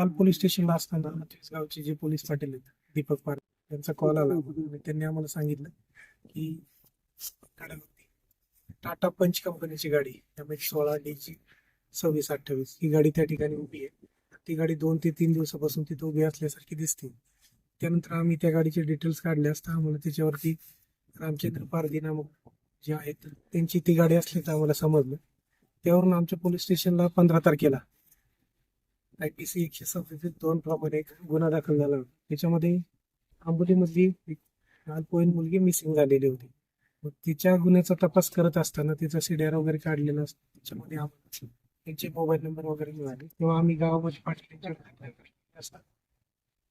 काल पोलीस स्टेशनला असताना गावचे जे पोलीस पाटील आहेत दीपक पार त्यांचा कॉल आला. आणि त्यांनी आम्हाला सांगितलं की टाटा पंच कंपनीची गाडी त्यामुळे सोळा डीची सव्वीस अठ्ठावीस ही गाडी त्या ठिकाणी उभी आहे. ती गाडी दोन ते तीन दिवसापासून तिथे उभी असल्यासारखी दिसते. त्यानंतर आम्ही त्या गाडीचे डिटेल्स काढले असता आम्हाला त्याच्यावरती रामचंद्र पारधी नामक जे आहेत त्यांची ती गाडी असल्याचं आम्हाला समजलं. त्यावरून आमच्या पोलीस स्टेशनला पंधरा तारखेला आय पी सी एकशे सव्वीस दोन प्रमाणे एक गुन्हा दाखल झाला होता. त्याच्यामध्ये आंबोलीमधली एक अल्पवयीन मुलगी मिसिंग झालेली होती. मग तिच्या गुन्ह्याचा तपास करत असताना तिचा सीडीआर वगैरे काढलेला असतो. त्याच्यामध्ये आम्हाला त्यांचे मोबाईल नंबर वगैरे मिळाले. तेव्हा आम्ही गावामध्ये पाठवले असतात.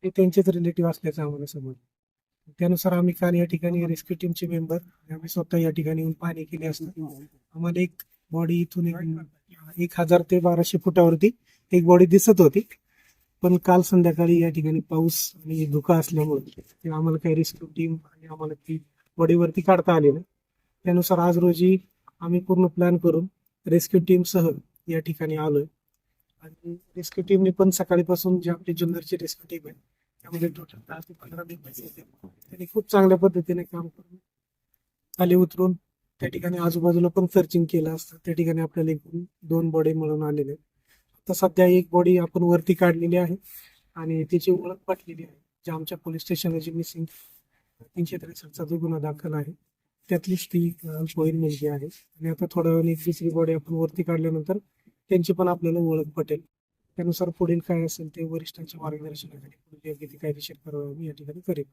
ते त्यांचेच रिलेटिव्ह असल्याचं आम्हाला समजलं. त्यानुसार आम्ही काल या ठिकाणी रेस्क्यू टीमचे मेंबर आम्ही स्वतः या ठिकाणी येऊन पाहणी केली असता. आम्हाला एक बॉडी इथून एक हजार ते बाराशे फुटावरती एक बॉडी दिसत होती. पण काल संध्याकाळी या ठिकाणी पाऊस आणि धुका असल्यामुळे ते आम्हाला काही रेस्क्यू टीम आणि आम्हाला ती बॉडीवरती काढता आली नाही. त्यानुसार आज रोजी आम्ही पूर्ण प्लॅन करून रेस्क्यू टीम सह या ठिकाणी आलोय. आणि रेस्क्यू टीमने पण सकाळीपासून जे आपली जुन्नरची रेस्क्यू टीम आहे त्यामध्ये टोटल दहा ते पंधरा मेंबर्स त्यांनी खूप चांगल्या पद्धतीने काम करून खाली उतरून त्या ठिकाणी आजूबाजूला पण सर्चिंग केलं असतं. त्या ठिकाणी आपल्याला एकूण दोन बॉडी मिळून आलेले आहेत. आता सध्या एक बॉडी आपण वरती काढलेली आहे आणि त्याची ओळख पटलेली आहे. जे आमच्या पोलीस स्टेशनला जी मिसिंग तीनशे त्रेसष्टचा जो गुन्हा दाखल आहे त्यातलीच ती अल्पवयीन मुलगी आहे. आणि आता थोड्या वेळाने एक दुसरी बॉडी आपण वरती काढल्यानंतर त्यांची पण आपल्याला ओळख पटेल. त्यानुसार पुढील काय असेल ते वरिष्ठांच्या मार्गदर्शनाखाली पुढील योग्य ती कायदेशीर कारवाई मी या ठिकाणी करेन.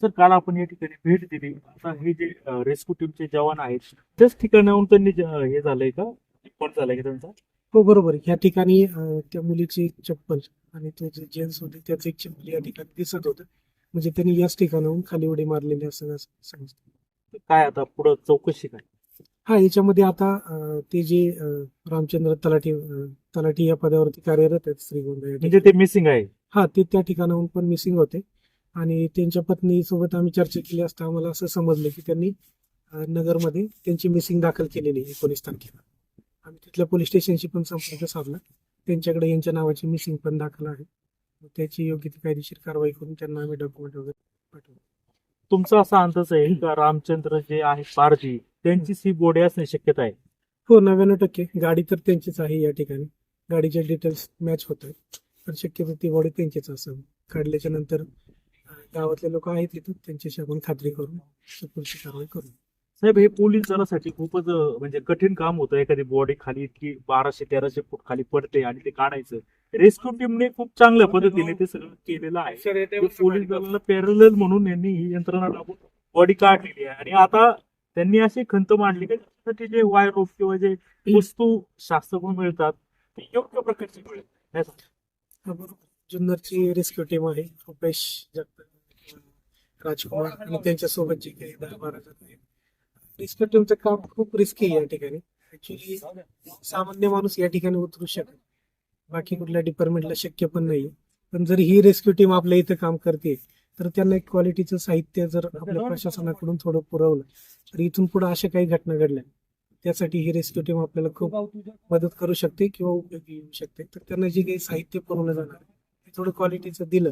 सर काल आपण या ठिकाणी भेट दिली. आता हे जे रेस्क्यू टीमचे जवान आहेत त्याच ठिकाणाहून त्यांनी ज- हे झालंय का? रिपोर्ट झालाय का त्यांचा? हो बरोबर. ह्या ठिकाणी त्या मुलीची एक चप्पल आणि तो जे जेंट्स होते त्याचं एक चप्पल या ठिकाणी दिसत होतं. म्हणजे त्यांनी याच ठिकाणाहून खाली उडी मारलेली असं तर काय आता पुढं चौकशी काय? हा याच्यामध्ये आता ते जे रामचंद्र तलाठी तलाठी या पदावरती कार्यरत आहेत श्रीगोंदा या म्हणजे ते मिसिंग आहे. हा ते त्या ठिकाणाहून पण मिसिंग होते. आणि त्यांच्या पत्नी सोबत आम्ही चर्चा केली असता आम्हाला असं समजलं की त्यांनी नगरमध्ये त्यांची मिसिंग दाखल केलेली आहे एकोणीस तारखेला. आम्ही तिथल्या पोलीस स्टेशनशी पण संपर्क साधला. त्यांच्याकडे यांच्या नावाची मिसिंग पण दाखल आहे. त्याची योग्य ती कायदेशीर कारवाई करून त्यांना आम्ही डॉक्युमेंट वगैरे पाठवू. तुमचा असा अंदाज आहे का रामचंद्र जे आहे पारजी त्यांचीच ही बॉडी असण्याची शक्यता आहे? हो नव्याण्णव टक्के. गाडी तर त्यांचीच आहे या ठिकाणी. गाडीचे डिटेल्स मॅच होत आहेत. तर शक्यतो ती बॉडी त्यांचीच असावी. काढल्याच्या नंतर गावातले लोक आहेत तिथं त्यांच्याशी आपण खात्री करून पुढची कारवाई करू. साहेब हे पोलीस दलासाठी खूपच म्हणजे कठीण काम होतं. एखादी बॉडी खाली इतकी बाराशे तेराशे फूट खाली पडते आणि ते काढायचं. रेस्क्यू टीमने खूप चांगल्या पद्धतीने ते सगळं केलेलं आहे. ते पोलीस दलाला पॅरल म्हणून यांनी ही यंत्रणा टाकून बॉडी काढलेली आहे. आणि आता त्यांनी अशी खंत मांडली की त्यासाठी जे वायर रोप किंवा जे वस्तू शास्त्रकडून मिळतात ते योग्य प्रकारचे? हा बरोबर. जुन्नरची रेस्क्यू टीम आहे. रुपेश जगताप राजकुमार आणि त्यांच्यासोबत जे काही दहा बारा जण आहेत. रेस्क्यू टीमचं काम खूप रिस्की आहे या ठिकाणी. ऍक्च्युली सामान्य माणूस या ठिकाणी उतरू शकत बाकी कुठल्या डिपार्टमेंटला शक्य पण नाही पण जर ही रेस्क्यू टीम आपल्या इथं काम करते तर त्यांना एक क्वालिटीचं साहित्य जर आपल्या प्रशासनाकडून थोडं पुरवलं तर इथून पुढे अशा काही घटना घडल्या त्यासाठी ही रेस्क्यू टीम आपल्याला खूप मदत करू शकते किंवा उपयोगी येऊ शकते. तर त्यांना जे काही साहित्य पुरवलं जाणार ते थोडं क्वालिटीचं दिलं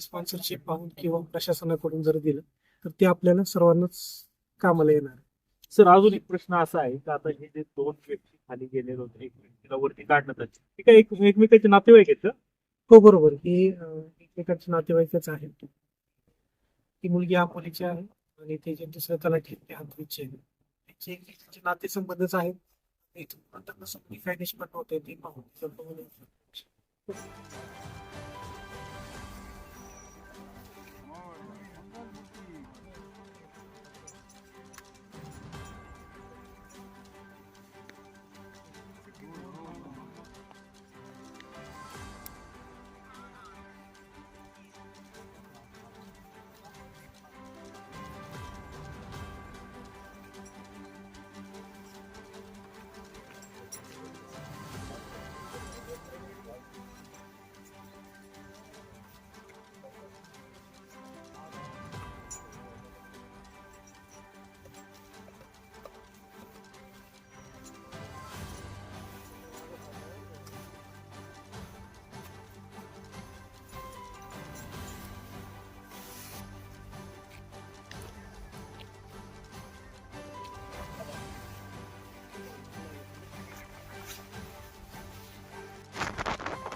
स्पॉन्सरशिप पाहून किंवा प्रशासनाकडून जर दिलं तर ते आपल्याला सर्वांनाच कामाला येणार आहे. सर अजून एक प्रश्न असा आहे की आता हे जे दोन व्यक्ती खाली गेलेले होते एक व्यक्तीला वरती काढण्यात आले. ते काय एक एकमेकांचे नातेवाईक आहेत का? हो बरोबर. ही अं, एकमेकांचे नातेवाईकच आहेत. ती मुलगी आपोलीची आहे आणि ते जे दुसऱ्या त्याला आहेत ते हातवीचे आहेत. त्यांचे एकमेकांचे नातेसंबंधच आहेत. इथून पण त्यांना कायदेशीर पण होते ते पाहून